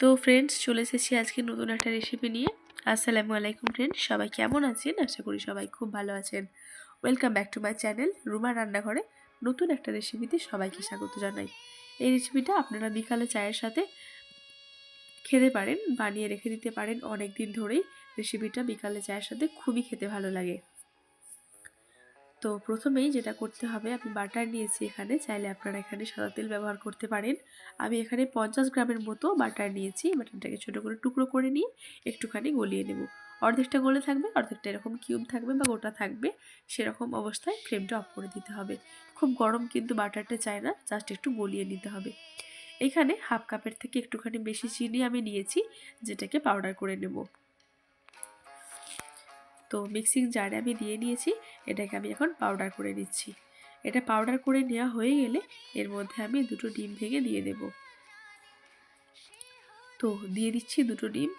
তো ফ্রেন্ডস চলে এসেছি আজকে নতুন একটা রেসিপি নিয়ে। আসসালামু আলাইকুম ফ্রেন্ডস সবাই কেমন আছেন? আশা করি সবাই খুব ভালো আছেন। Welcome back to my channel Ruma রান্নাঘরে নতুন একটা রেসিপিতে সবাইকে স্বাগত জানাই। এই রেসিপিটা আপনারা বিকালে চায়ের সাথে খেতে পারেন, বানিয়ে রেখে দিতে পারেন। অনেক দিন ধরেই রেসিপিটা বিকালে চায়ের সাথে খুবই খেতে ভালো লাগে। তো প্রথমেই যেটা করতে হবে আমি বাটার নিয়েছি এখানে, চাইলে আপনারা এখানে সাদা তেল ব্যবহার করতে পারেন। আমি এখানে পঞ্চাশ গ্রামের মতো বাটার নিয়েছি, বাটারটাকে ছোটো করে টুকরো করে নিয়ে একটুখানি গলিয়ে নেব। অর্ধেকটা গলে থাকবে, অর্ধেকটা এরকম কিউব থাকবে বা গোটা থাকবে, সেরকম অবস্থায় ফ্লেমটা অফ করে দিতে হবে। খুব গরম কিন্তু বাটারটা চায় না জাস্ট একটু গলিয়ে নিতে হবে। এখানে হাফ কাপের থেকে একটুখানি বেশি চিনি আমি নিয়েছি, যেটাকে পাউডার করে নেব। তো মিক্সিং জারে আমি দিয়ে নিয়েছি, এটাকে আমি এখন পাউডার করে নিচ্ছি। এটা পাউডার করে নেওয়া হয়ে গেলে এর মধ্যে আমি দুটো ডিম ভেঙে দিয়ে দেব। তো দিয়ে দিচ্ছি দুটো ডিম।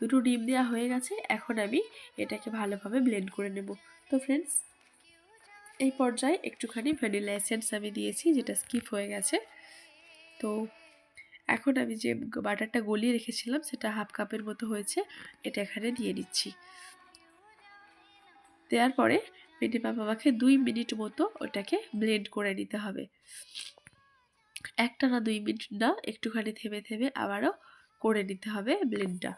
দুটো ডিম দেওয়া হয়ে গেছে, এখন আমি এটাকে ভালোভাবে ব্লেন্ড করে নেব। তো ফ্রেন্ডস এই পর্যায়ে একটুখানি ভ্যানিলা এসেন্স আমি দিয়েছি, যেটা স্কিপ হয়ে গেছে। তো এখন আমি যে বাটারটা গলিয়ে রেখেছিলাম, সেটা হাফ কাপের মতো হয়েছে। এটা এখানে দিয়ে দিচ্ছি। দেওয়ার পরে মিনিমাম আমাকে দুই মিনিট মতো ওটাকে ব্লেন্ড করে নিতে হবে। একটা না দুই মিনিট না, একটুখানি থেমে থেমে আবারও করে নিতে হবে ব্লেন্ডটা।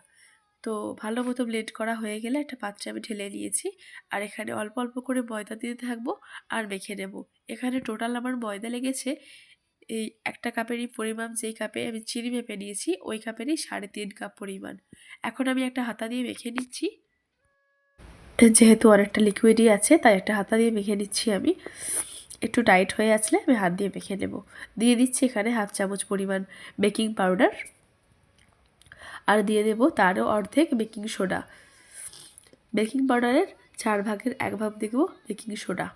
তো ভালো মতো ব্লেন্ড করা হয়ে গেলে একটা পাত্রে আমি ঢেলে নিয়েছি। আর এখানে অল্প অল্প করে ময়দা দিতে থাকব আর মেখে নেব। এখানে টোটাল আমার ময়দা লেগেছে এই একটা কাপেরই পরিমাণ, যেই কাপে আমি চিনি মেপে নিয়েছি, ওই কাপেরই সাড়ে তিন কাপ পরিমাণ। এখন আমি একটা হাতা দিয়ে মেখে নিচ্ছি। যেহেতু অনেকটা লিকুইডই আছে, তাই একটা হাতা দিয়ে মেখে নিচ্ছি আমি। একটু টাইট হয়ে আসলে আমি হাত দিয়ে মেখে নেব। দিয়ে দিচ্ছি এখানে হাফ চামচ পরিমাণ বেকিং পাউডার আর দিয়ে দেব তারও অর্ধেক বেকিং সোডা বেকিং পাউডারের চার ভাগের এক ভাগ দেখব বেকিং সোডা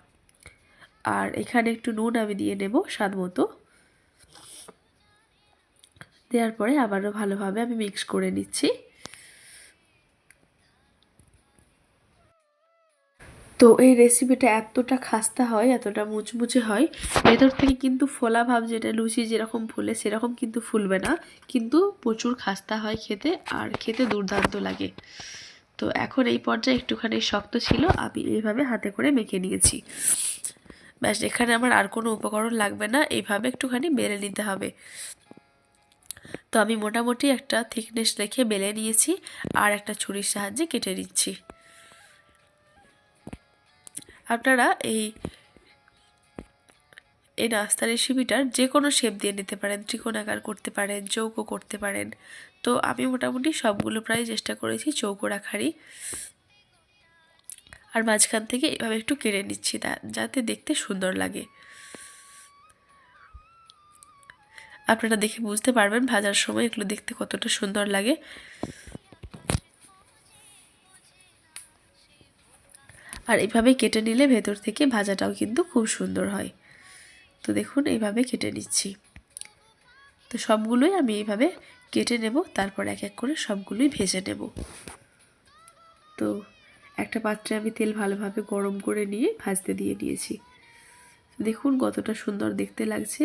আর এখানে একটু নুন আমি দিয়ে নেব স্বাদ মতো। দেওয়ার পরে আবারও ভালোভাবে আমি মিক্স করে নিচ্ছি। তো এই রেসিপিটা এতটা খাস্তা হয়, এতটা মুচমুচে হয়, ভেতর থেকে কিন্তু ফোলা ভাব যেটা, লুচি যেরকম ফুলে সেরকম কিন্তু ফুলবে না। কিন্তু প্রচুর খাস্তা হয় খেতে আর খেতে দুর্দান্ত লাগে। তো এখন এই পর্যায়ে একটুখানি শক্ত ছিল, আমি এইভাবে হাতে করে মেখে নিয়েছি। ব্যাস, এখানে আমার আর কোনো উপকরণ লাগবে না, এইভাবে একটুখানি বেলে নিতে হবে। তো আমি মোটামুটি একটা থিকনেস রেখে বেলে নিয়েছি আর একটা ছুরির সাহায্যে কেটে নিচ্ছি। আপনারা এই এই নাস্তা রেসিপিটার যে কোনো শেপ দিয়ে নিতে পারেন, ত্রিকোণাকার করতে পারেন চৌকো করতে পারেন। তো আমি মোটামুটি সবগুলো প্রায় চেষ্টা করেছি চৌকো রাখারই। আর মাঝখান থেকে এভাবে একটু কেড়ে নিচ্ছি তা, যাতে দেখতে সুন্দর লাগে। আপনারা দেখে বুঝতে পারবেন ভাজার সময় এগুলো দেখতে কতটা সুন্দর লাগে। আর এভাবে কেটে নিলে ভেতর থেকে ভাজাটাও কিন্তু খুব সুন্দর হয়। তো দেখুন, এইভাবে কেটে নিচ্ছি। তো সবগুলোই আমি এইভাবে কেটে নেব, তারপর এক এক করে সবগুলোই ভেজে নেব। তো একটা পাত্রে আমি তেল ভালোভাবে গরম করে নিয়ে ভাজতে দিয়ে দিয়েছি। দেখুন কতটা সুন্দর দেখতে লাগছে।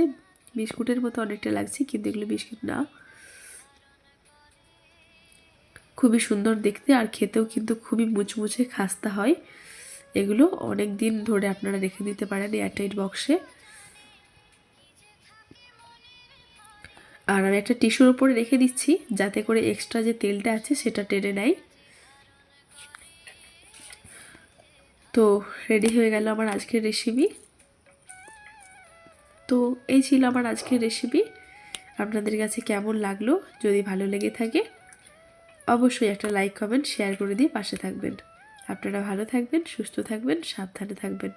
বিস্কুটের মতো অনেকটা লাগছে, কিন্তু এগুলো বিস্কুট না। খুবই সুন্দর দেখতে, আর খেতেও কিন্তু খুবই মুচমুচে খাস্তা হয়। এগুলো অনেক দিন ধরে আপনারা রেখে দিতে পারেন এয়ারটাইট বক্সে। আর আমি একটা টিস্যুর উপরে রেখে দিচ্ছি, যাতে করে এক্সট্রা যে তেলটা আছে সেটা টেনে নেয়। তো, রেডি হয়ে গেল আমার আজকের রেসিপি। তো এই ছিল আমার আজকের রেসিপি আপনাদের কাছে কেমন লাগল? যদি ভালো লেগে থাকে, অবশ্যই একটা লাইক কমেন্ট শেয়ার করে দিয়ে পাশে থাকবেন। আপনারা ভালো থাকবেন, সুস্থ থাকবেন, সাবধানে থাকবেন।